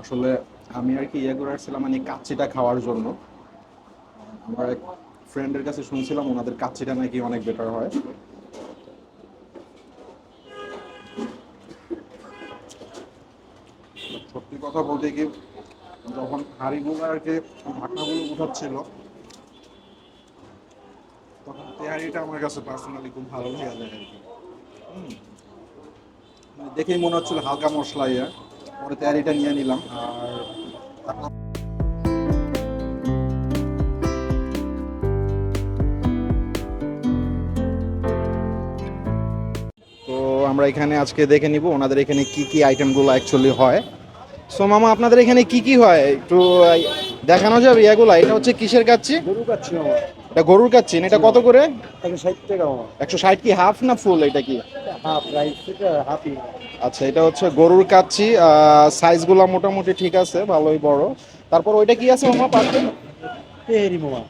আসলে আমি আর কি ইয়ে করে আসছিলাম মানে কাচ্চিটা খাওয়ার জন্য। আমার এক ফ্রেন্ডের কাছে শুনছিলাম, ওনাদের কাচ্চিটা নাকি অনেক বেটার হয়। সত্যি কথা বলতে কি, যখন হাঁড়িগুলো আর কি ঢাকনাগুলো উঠাচ্ছিল, তখন তেহারিটা আমার কাছে পার্সোনালি খুব ভালো লেগে আর কি। মানে দেখেই মনে হচ্ছিল হালকা মশলা ইয়ে। পরে তেহারিটা নিয়ে নিলাম। আর তো আমরা এখানে আজকে দেখে নিব ওনাদের এখানে কি কি আইটেমগুলো অ্যাকচুয়ালি হয়। সো মামা, আপনাদের এখানে কি কি হয়? একটু দেখানো যাবে এগুলা এটা হচ্ছে কিসের কাচ্ছি গরু কাচ্ছি মামা। এটা গরুর কাচ্চিন এটা কত করে? একশো ষাট কি হাফ না ফুল এটা কি? আচ্ছা এটা হচ্ছে গরুর কাচ্ছি সাইজগুলো মোটামুটি ঠিক আছে ভালোই বড়। তারপর ওইটা কি আছে মামা পাচ্ছেন তেহেরি মামা।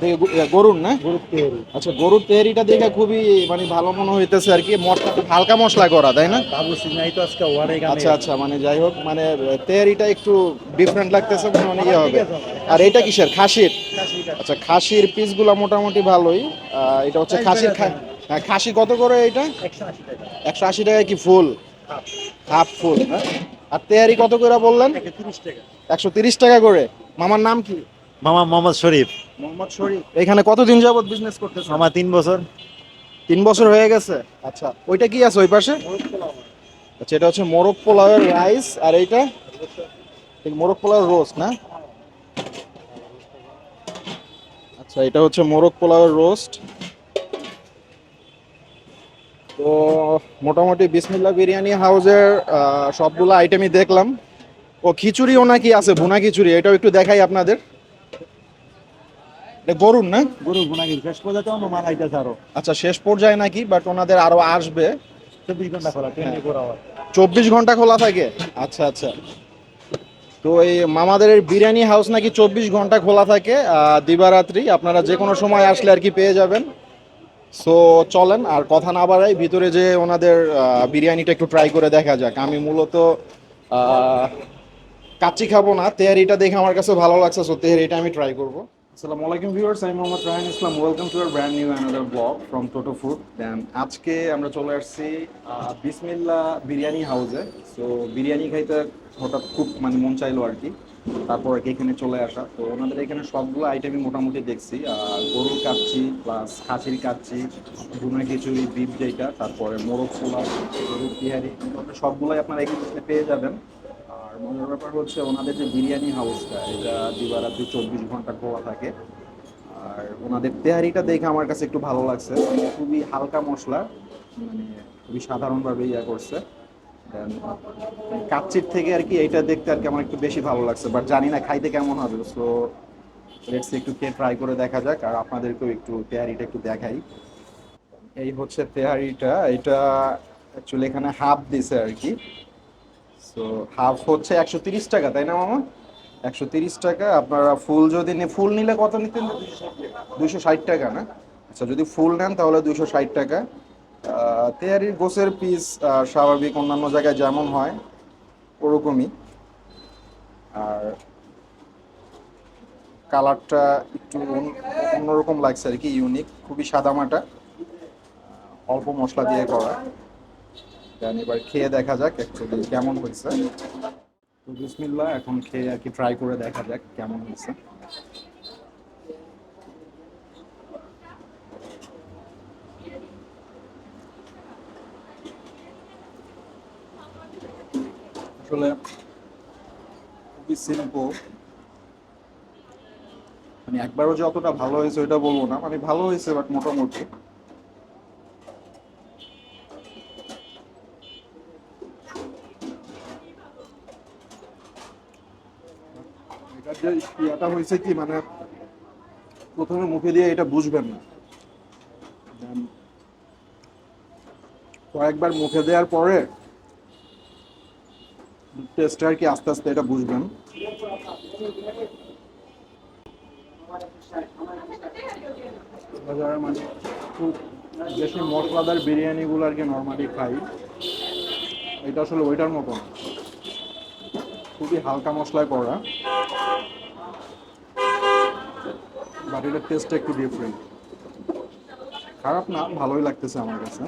দেখে গরুর না? আচ্ছা গরুর তেহারিটা দেখে খুবই মানে ভালো মনে হইতেছে আর কি। মশলা খুব হালকা মশলা করা তাই না? আচ্ছা আচ্ছা মানে যাই হোক মানে তেহারিটা একটু ডিফারেন্ট লাগতেছে মনে ইয়ে হবে। আর এটা কিসের? খাসির? আচ্ছা খাসির পিসগুলো মোটামুটি ভালোই। এটা হচ্ছে খাসির হ্যাঁ, খাসি কত করে এটা? একশো আশি টাকা। কি ফুল? হাফ। ফুল হ্যাঁ? আর তেহারি কত করে বললেন? একশো তিরিশ টাকা করে। মামার নাম কি? মামা মোহাম্মদ শরীফ। মোহাম্মদ শরীফ। এখানে কতদিন যাবত বিজনেস করতেছে মামা তিন বছর। তিন বছর হয়ে গেছে? আচ্ছা ওইটা কি আছে ওই পাশে? আচ্ছা এটা হচ্ছে মোরগ পোলাওয়ের রাইস আর এইটা? ঠিক মোরগ পোলাওয়ের রোস্ট না? আচ্ছা এটা হচ্ছে মোরগ পোলাওয়ের রোস্ট তো মোটামুটি বিসমিল্লা বিরিয়ানি হাউসের আহ, সবগুলো আইটেমই দেখলাম। ও খিচুড়িও নাকি আছে ভুনা খিচুড়ি এটাও একটু দেখাই আপনাদের। এটা গরুর না? গরু গুনা গেছে শেষ পর্যন্ত মামা খাইতেছে আরও। আচ্ছা শেষ পর্যায়ে নাকি? বাট ওনাদের আরও আসবে। চব্বিশ ঘণ্টা খোলা ট্রেনে করা হয়। চব্বিশ ঘণ্টা খোলা থাকে? আচ্ছা আচ্ছা। তো এই মামাদের বিরিয়ানি হাউস নাকি চব্বিশ ঘণ্টা খোলা থাকে? দিবারাত্রি। আপনারা যে কোনো সময় আসলে আর কি পেয়ে যাবেন। সো চলেন আর কথা না বাড়াই ভিতরে যে ওনাদের বিরিয়ানিটা একটু ট্রাই করে দেখা যাক। আমি মূলত কাচ্চি খাব না। তেহারিটা দেখে আমার কাছে ভালো লাগছে সো তেহারিটা আমি ট্রাই করব। আসসালামু আলাইকুম ভিউয়ার্স, আমি Mohammad Rahan Islam. Welcome to our brand new another blog from Toto food then আজকে আমরা চলে আসছি বিসমিল্লা বিরিয়ানি হাউসে সো বিরিয়ানি খাইতে হঠাৎ খুব মানে মন চাইলো আর কি। তারপর আর এখানে চলে আসা। তো ওনাদের এখানে সবগুলো আইটেমই মোটামুটি দেখছি। গরুর কাচ্চি প্লাস খাসির কাচ্চি, ভুনা খিচুড়ি বিফ যেটা তারপরে মোরগ পোলাও, গরুর মোটামুটি সবগুলোই আপনারা এখানে পেয়ে যাবেন। মজার ব্যাপার হচ্ছে ওনাদের যে বিরিয়ানি হাউসটা, এটা দিবারাত্রি চব্বিশ ঘণ্টা খোলা থাকে। আর ওনাদের তেহারিটা দেখে আমার কাছে একটু ভালো লাগছে। খুবই হালকা মশলা মানে খুবই সাধারণভাবে ইয়া করছে। কাচ্চির থেকে আর কি এইটা দেখতে আর কি আমার একটু বেশি ভালো লাগছে বাট জানি না খাইতে কেমন হবে। সো লেটস একটু খেয়ে ট্রাই করে দেখা যাক, আর আপনাদেরকেও একটু তেহারিটা একটু দেখাই। এই হচ্ছে তেহারিটা, এটা অ্যাকচুয়ালি এখানে হাফ দিছে আর কি। সো হাফ হচ্ছে একশো তিরিশ টাকা তাই না মামা? একশো তিরিশ টাকা আপনারা ফুল যদি ফুল নিলে কত নিতেন? দুশো ষাট টাকা না? আচ্ছা যদি ফুল নেন তাহলে দুশো ষাট টাকা। আহ, তেহারির গোসের পিস স্বাভাবিক অন্যান্য জায়গায় যেমন হয় ওরকমই। আর কালারটা একটু অন্য- অন্যরকম লাগছে আর কি ইউনিক খুবই সাদামাটা। অল্প মশলা দিয়ে করা। দেন, এবার খেয়ে দেখা যাক অ্যাকচুয়ালি কেমন হয়েছে। তো বিসমিল্লাহ, এখন খেয়ে আর কি ট্রাই করে দেখা যাক কেমন হয়েছে। আসলে খুবই সিম্পল মানে একবারও যে অতটা ভালো হয়েছে ওইটা বলব না। মানে ভালো হয়েছে বাট মোটামুটি। এটার যে ইয়াটা হয়েছে কি মানে প্রথমে মুখে দিয়ে এটা বুঝবেন না। কয়েকবার মুখে দেওয়ার পরে টেস্ট আর কি আস্তে আস্তে এটা বুঝবেন। মানে খুব বেশি মশলাদার বিরিয়ানিগুলো আর কি নর্মালি খাই। এটা আসলে ওইটার মতো খুবই হালকা মশলায় করা। বাট টেস্টটা একটু ডিফারেন্ট খারাপ না, ভালোই লাগতেছে আমার কাছে।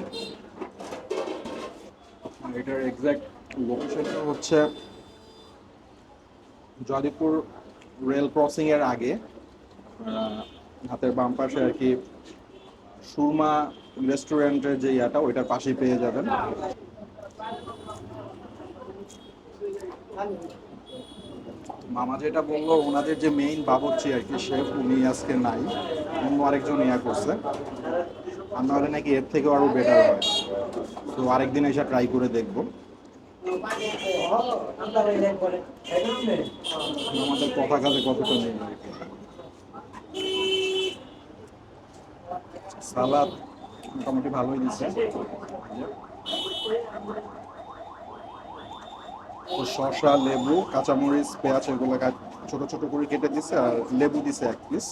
এটার এক্স্যাক্ট লোকেশনটা হচ্ছে জয়দেবপুর রেল ক্রসিং এর আগে। হাতের বাম পাশে আর কি সুরমা রেস্টুরেন্টের যে ইয়াটা, ওইটার পাশেই পেয়ে যাবেন। মামা যেটা বলল, ওনাদের যে মেইন বাবুর্চি আর কি শেফ উনি আজকে নাই, অন্য আরেকজন ইয়া করছে। আর নাহলে নাকি এর থেকেও আরও বেটার হয়। তো আরেকদিন এসে ট্রাই করে দেখব। আমাদের কথা কাজে কতটা নেই। সালাদ মোটামুটি ভালোই দিচ্ছে। শসা, লেবু, কাঁচামরিচ, পেঁয়াজ এগুলো ছোট ছোট করে কেটে দিছে আর লেবু দিছে এক পিস।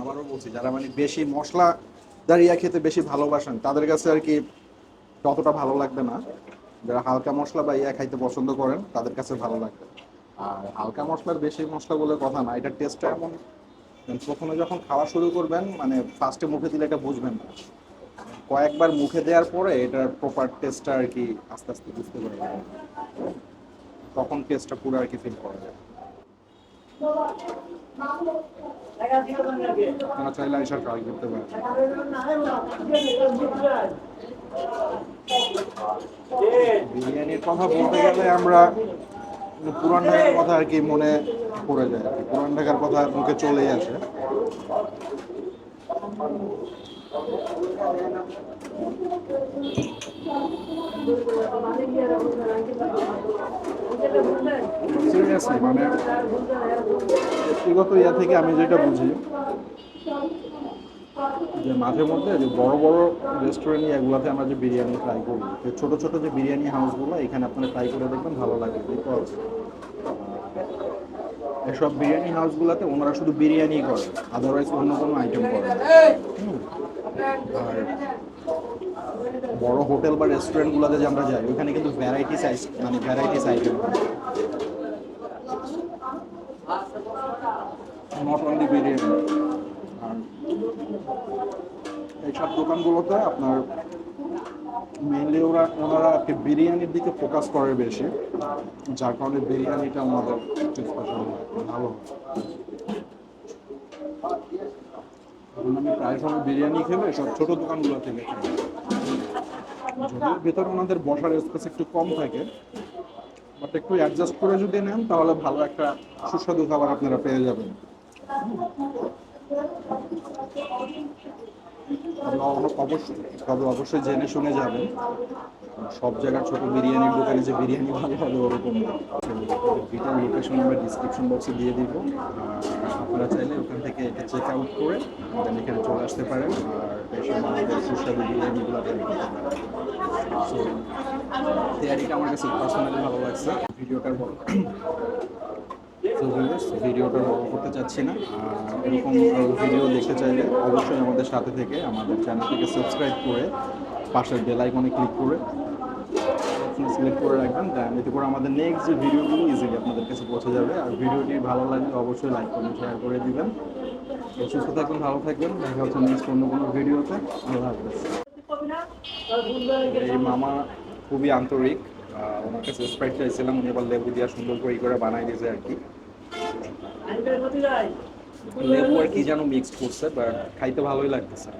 আবারও বলছি, যারা মানে বেশি মশলা দাঁড়িয়ে খেতে বেশি ভালোবাসেন, তাদের কাছে আর কি ততটা ভালো লাগবে না। যারা হালকা মশলা বা ইয়া খাইতে পছন্দ করেন, তাদের কাছে ভালো লাগবে। আর হালকা মশলার বেশি মশলা বলে কথা না এটার টেস্টটা এমন প্রথমে যখন খাওয়া শুরু করবেন মানে ফার্স্টে মুখে দিলে এটা বুঝবেন না। কয়েকবার মুখে দেওয়ার পরে এটার প্রপার টেস্টটা আর কি আস্তে আস্তে বুঝতে পারবেন। তখন টেস্টটা পুরো আর কি ফিল করা যায়। করতে বিরিয়ানির কথা বলতে গেলে আমরা পুরান ঢাকার কথা আর কি মনে পড়ে যায় আর কি। পুরান ঢাকার কথা মুখে চলেই আসে। সিরিয়াসলি মানে ব্যক্তিগত ইয়া থেকে আমি যেটা বুঝি যে মাঝে মধ্যে যে বড় বড় রেস্টুরেন্ট এগুলোতে আমরা যে বিরিয়ানি ট্রাই করি, যে ছোট ছোট যে বিরিয়ানি হাউসগুলো এখানে আপনারা ট্রাই করে দেখবেন ভালো লাগে। বিকজ এসব বিরিয়ানি হাউসগুলোতে ওনারা শুধু বিরিয়ানি করে আদারওয়াইজ অন্য কোনো আইটেম করে। আর বড় হোটেল বা রেস্টুরেন্টগুলোতে যে আমরা যাই, ওখানে কিন্তু ভ্যারাইটিস মানে varieties item not only biryani. এইসব দোকানগুলোতে আপনার মেনলি ওরা, ওনারা আর কি বিরিয়ানির দিকে ফোকাস করে বেশি। যার কারণে বিরিয়ানিটা আমাদের স্পেশাল ভালো। আমি প্রায় সময় বিরিয়ানি খেলে সব ছোট দোকানগুলো থেকে যদিও ভেতরে ওনাদের বসার স্পেস একটু কম থাকে বাট একটু অ্যাডজাস্ট করে যদি নেন, তাহলে ভালো একটা সুস্বাদু খাবার আপনারা পেয়ে যাবেন তবে অব- অবশ্যই তবে অবশ্যই জেনে শুনে যাবেন। সব জায়গার ছোট বিরিয়ানির দোকানে যে বিরিয়ানি ভালো হবে ওরকম ভিটার লোকেশন আমরা ডিসক্রিপশন বক্সে দিয়ে দিব। আপনারা চাইলে ওখান থেকে এটা চেক আউট করে দেন এখানে চলে আসতে পারেন। আর সুস্বাদু বিরিয়ানিগুলো পারেন So, তৈরিটা আমার কাছে পার্সোনালি ভালো লাগছে। ভিডিওটার বড় তো ভিউয়ার্স ভিডিওটা বড় করতে চাচ্ছি না। এরকম ভিডিও দেখতে চাইলে অবশ্যই আমাদের সাথে থেকে আমাদের চ্যানেলটিকে সাবস্ক্রাইব করে পাশের বেল আইকনে ক্লিক করে সিলেক্ট করে রাখবেন। দেন এতে করে আমাদের নেক্সট যে ভিডিওগুলো ইজিলি আপনাদের কাছে পৌঁছে যাবে। আর ভিডিওটি ভালো লাগলে অবশ্যই লাইক কমেন্ট শেয়ার করে দিবেন। সুস্থ থাকবেন, ভালো থাকবেন। দেখা হচ্ছে নেক্সট অন্য কোনো ভিডিওতে আল্লাহ হাফেজ। এই মামা খুবই আন্তরিক। ওনার কাছে স্প্রাইট চাইছিলাম। উনি আবার লেবু দিয়া সুন্দর করে করে বানাই দিয়েছে আর কি। কি যেন মিক্সড করছে বাট খাইতে ভালোই লাগতেছে।